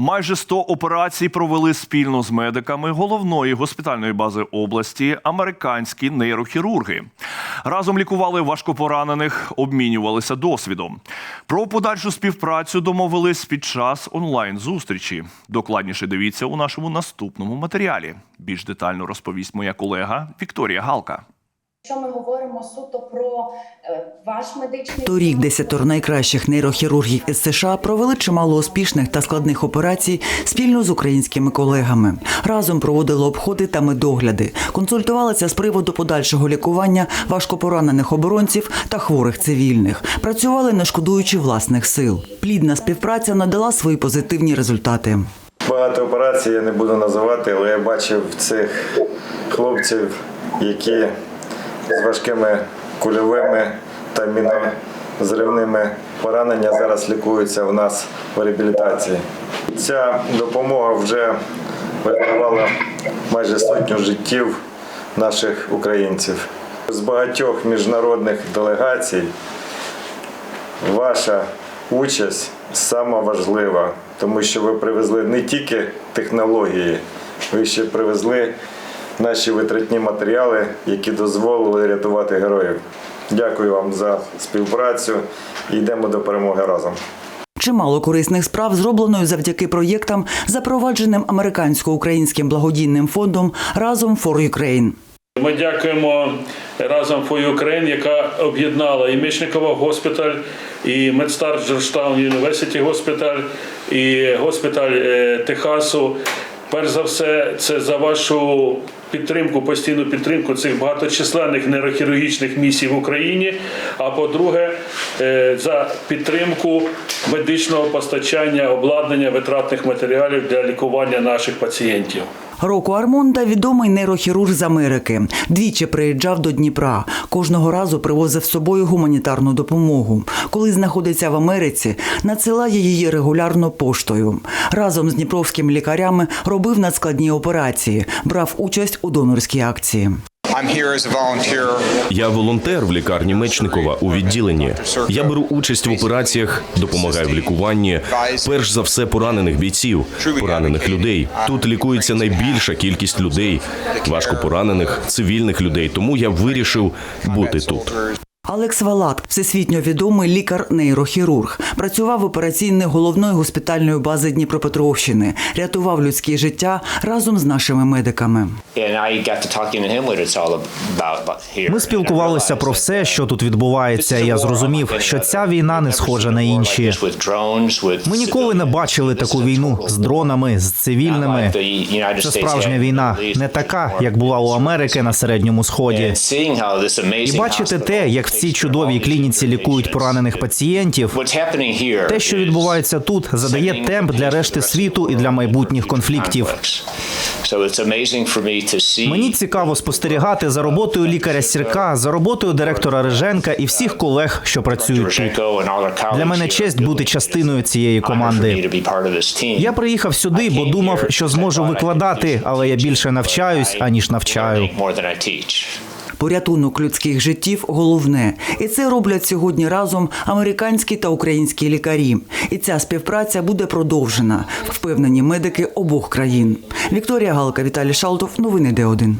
Майже 100 операцій провели спільно з медиками головної госпітальної бази області американські нейрохірурги. Разом лікували важкопоранених, обмінювалися досвідом. Про подальшу співпрацю домовились під час онлайн-зустрічі. Докладніше дивіться у нашому наступному матеріалі. Більш детально розповість моя колега Вікторія Галка. Якщо ми говоримо суто про е, ваш медичний Торік десятеро найкращих нейрохірургів із США провели чимало успішних та складних операцій спільно з українськими колегами. Разом проводили обходи та медогляди, консультувалися з приводу подальшого лікування важкопоранених оборонців та хворих цивільних. Працювали не шкодуючи власних сил. Плідна співпраця надала свої позитивні результати. Багато операцій я не буду називати, але я бачив цих хлопців, які з важкими кульовими та мінозривними пораненнями зараз лікуються у нас в реабілітації. Ця допомога вже врятувала майже сотню життів наших українців. З багатьох міжнародних делегацій ваша участь сама важлива, тому що ви привезли не тільки технології, ви ще привезли наші витратні матеріали, які дозволили рятувати героїв. Дякую вам за співпрацю йдемо до перемоги разом. Чимало корисних справ зроблено завдяки проєктам, запровадженим американсько-українським благодійним фондом разом for Ukraine. Ми дякуємо разом for Ukraine, яка об'єднала і Мічникова госпіталь, і Медстар Джорджтаун University госпіталь, і госпіталь е, Техасу. Перш за все, це за вашу підтримку, постійну підтримку цих багаточисленних нейрохірургічних місій в Україні. А по-друге, е, за підтримку медичного постачання, обладнання витратних матеріалів для лікування наших пацієнтів. Року Армонда відомий нейрохірург з Америки. Двічі приїжджав до Дніпра. Кожного разу привозив з собою гуманітарну допомогу. Коли знаходиться в Америці, надсилає її регулярно поштою. Разом з дніпровськими лікарями робив надскладні операції, брав участь у донорській акції. Я волонтер в лікарні Мечникова у відділенні. Я беру участь в операціях, допомагаю в лікуванні. Перш за все, поранених бійців, поранених людей. Тут лікується найбільша кількість людей, важко поранених, цивільних людей. Тому я вирішив бути тут. Алекс Валат, всесвітньо відомий лікар-нейрохірург, працював в операційних головної госпітальної бази Дніпропетровщини, рятував людські життя разом з нашими медиками. Ми спілкувалися про все, що тут відбувається. і Я зрозумів, що ця війна не схожа на інші. Ми ніколи не бачили таку війну з дронами, з цивільними. Це справжня війна, не така, як була у Америки на середньому сході. І бачити те, як в цій чудовій клініці лікують поранених пацієнтів. Те, що відбувається тут, задає темп для решти світу і для майбутніх конфліктів. Мені цікаво спостерігати за роботою лікаря Сірка, за роботою директора Риженка і всіх колег, що працюють тут. Для мене честь бути частиною цієї команди. Я приїхав сюди, бо думав, що зможу викладати, але я більше навчаюсь аніж навчаю. Порятунок людських життів головне, і це роблять сьогодні разом американські та українські лікарі. І ця співпраця буде продовжена, впевнені медики обох країн. Вікторія Галка, Віталій Шалтов. Новини Д1.